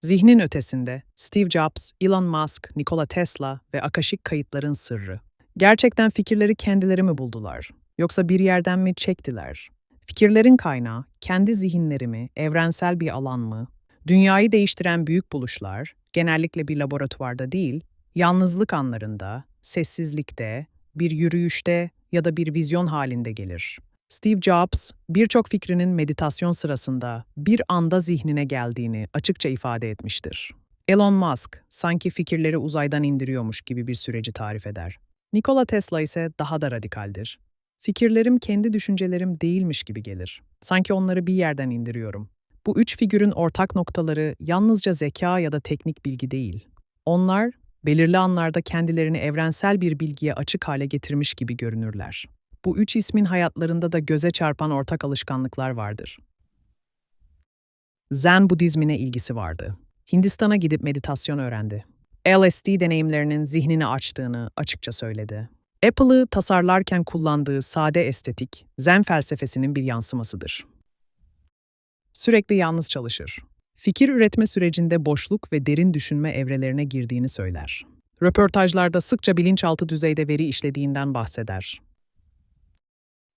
Zihnin ötesinde Steve Jobs, Elon Musk, Nikola Tesla ve akaşik kayıtların sırrı. Gerçekten fikirleri kendileri mi buldular? Yoksa bir yerden mi çektiler? Fikirlerin kaynağı kendi zihinleri mi, evrensel bir alan mı? Dünyayı değiştiren büyük buluşlar genellikle bir laboratuvarda değil, yalnızlık anlarında, sessizlikte, bir yürüyüşte ya da bir vizyon halinde gelir. Steve Jobs, birçok fikrinin meditasyon sırasında bir anda zihnine geldiğini açıkça ifade etmiştir. Elon Musk, sanki fikirleri uzaydan indiriyormuş gibi bir süreci tarif eder. Nikola Tesla ise daha da radikaldir. Fikirlerim kendi düşüncelerim değilmiş gibi gelir. Sanki onları bir yerden indiriyorum. Bu üç figürün ortak noktaları yalnızca zeka ya da teknik bilgi değil. Onlar, belirli anlarda kendilerini evrensel bir bilgiye açık hale getirmiş gibi görünürler. Bu üç ismin hayatlarında da göze çarpan ortak alışkanlıklar vardır. Zen Budizmine ilgisi vardı. Hindistan'a gidip meditasyon öğrendi. LSD deneyimlerinin zihnini açtığını açıkça söyledi. Apple'ı tasarlarken kullandığı sade estetik, Zen felsefesinin bir yansımasıdır. Sürekli yalnız çalışır. Fikir üretme sürecinde boşluk ve derin düşünme evrelerine girdiğini söyler. Röportajlarda sıkça bilinçaltı düzeyde veri işlediğinden bahseder.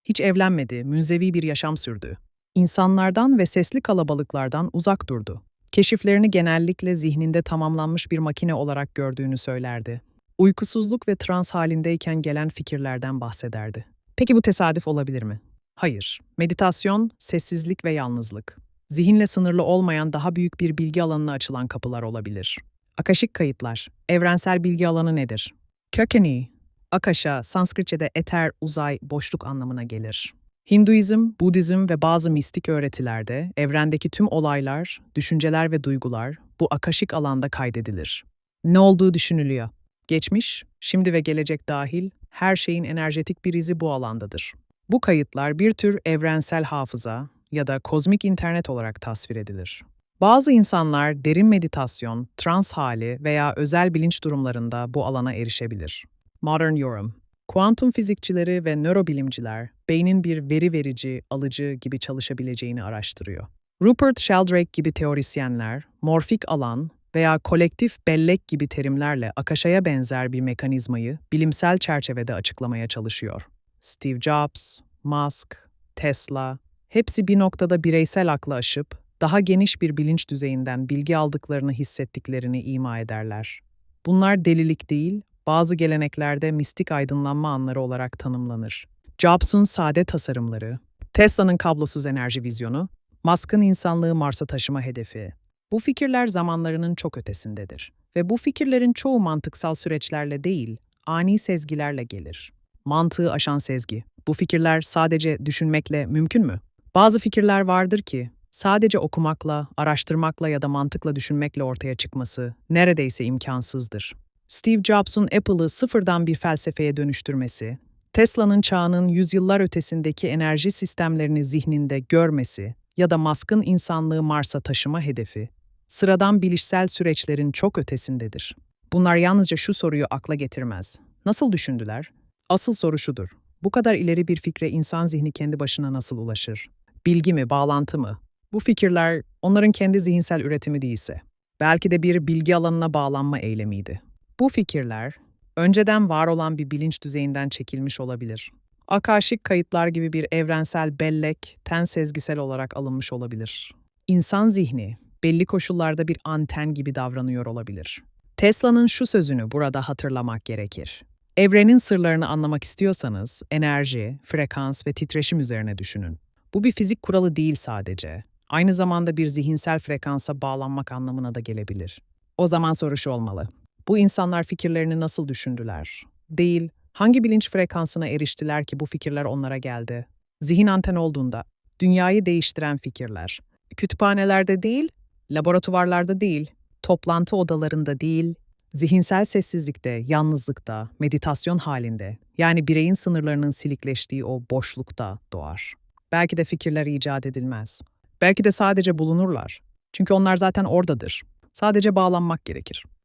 Hiç evlenmedi, münzevi bir yaşam sürdü. İnsanlardan ve sesli kalabalıklardan uzak durdu. Keşiflerini genellikle zihninde tamamlanmış bir makine olarak gördüğünü söylerdi. Uykusuzluk ve trans halindeyken gelen fikirlerden bahsederdi. Peki bu tesadüf olabilir mi? Hayır. Meditasyon, sessizlik ve yalnızlık. Zihinle sınırlı olmayan daha büyük bir bilgi alanına açılan kapılar olabilir. Akaşik kayıtlar. Evrensel bilgi alanı nedir? Kökeni, Akasha, Sanskritçe'de eter, uzay, boşluk anlamına gelir. Hinduizm, Budizm ve bazı mistik öğretilerde evrendeki tüm olaylar, düşünceler ve duygular bu akaşik alanda kaydedilir. Ne olduğu düşünülüyor. Geçmiş, şimdi ve gelecek dahil her şeyin enerjetik bir izi bu alandadır. Bu kayıtlar bir tür evrensel hafıza ya da kozmik internet olarak tasvir edilir. Bazı insanlar derin meditasyon, trans hali veya özel bilinç durumlarında bu alana erişebilir. Modern Yorum Kuantum fizikçileri ve nörobilimciler beynin bir veri verici, alıcı gibi çalışabileceğini araştırıyor. Rupert Sheldrake gibi teorisyenler, morfik alan veya kolektif bellek gibi terimlerle akaşaya benzer bir mekanizmayı bilimsel çerçevede açıklamaya çalışıyor. Steve Jobs, Musk, Tesla, hepsi bir noktada bireysel aklı aşıp daha geniş bir bilinç düzeyinden bilgi aldıklarını hissettiklerini ima ederler. Bunlar delilik değil, bazı geleneklerde mistik aydınlanma anları olarak tanımlanır. Jobs'un sade tasarımları, Tesla'nın kablosuz enerji vizyonu, Musk'ın insanlığı Mars'a taşıma hedefi. Bu fikirler zamanlarının çok ötesindedir ve bu fikirlerin çoğu mantıksal süreçlerle değil, ani sezgilerle gelir. Mantığı aşan sezgi. Bu fikirler sadece düşünmekle mümkün mü? Bazı fikirler vardır ki sadece okumakla, araştırmakla ya da mantıkla düşünmekle ortaya çıkması neredeyse imkansızdır. Steve Jobs'un Apple'ı sıfırdan bir felsefeye dönüştürmesi, Tesla'nın çağının yüzyıllar ötesindeki enerji sistemlerini zihninde görmesi ya da Musk'ın insanlığı Mars'a taşıma hedefi, sıradan bilişsel süreçlerin çok ötesindedir. Bunlar yalnızca şu soruyu akla getirmez. Nasıl düşündüler? Asıl soru şudur. Bu kadar ileri bir fikre insan zihni kendi başına nasıl ulaşır? Bilgi mi, bağlantı mı? Bu fikirler onların kendi zihinsel üretimi değilse, belki de bir bilgi alanına bağlanma eylemiydi. Bu fikirler, önceden var olan bir bilinç düzeyinden çekilmiş olabilir. Akaşik kayıtlar gibi bir evrensel bellek, ten sezgisel olarak alınmış olabilir. İnsan zihni, belli koşullarda bir anten gibi davranıyor olabilir. Tesla'nın şu sözünü burada hatırlamak gerekir. Evrenin sırlarını anlamak istiyorsanız enerji, frekans ve titreşim üzerine düşünün. Bu bir fizik kuralı değil sadece. Aynı zamanda bir zihinsel frekansa bağlanmak anlamına da gelebilir. O zaman soru şu olmalı. Bu insanlar fikirlerini nasıl düşündüler? Değil, hangi bilinç frekansına eriştiler ki bu fikirler onlara geldi? Zihin anten olduğunda, dünyayı değiştiren fikirler. Kütüphanelerde değil, laboratuvarlarda değil, toplantı odalarında değil, zihinsel sessizlikte, yalnızlıkta, meditasyon halinde, yani bireyin sınırlarının silikleştiği o boşlukta doğar. Belki de fikirler icat edilmez. Belki de sadece bulunurlar. Çünkü onlar zaten oradadır. Sadece bağlanmak gerekir.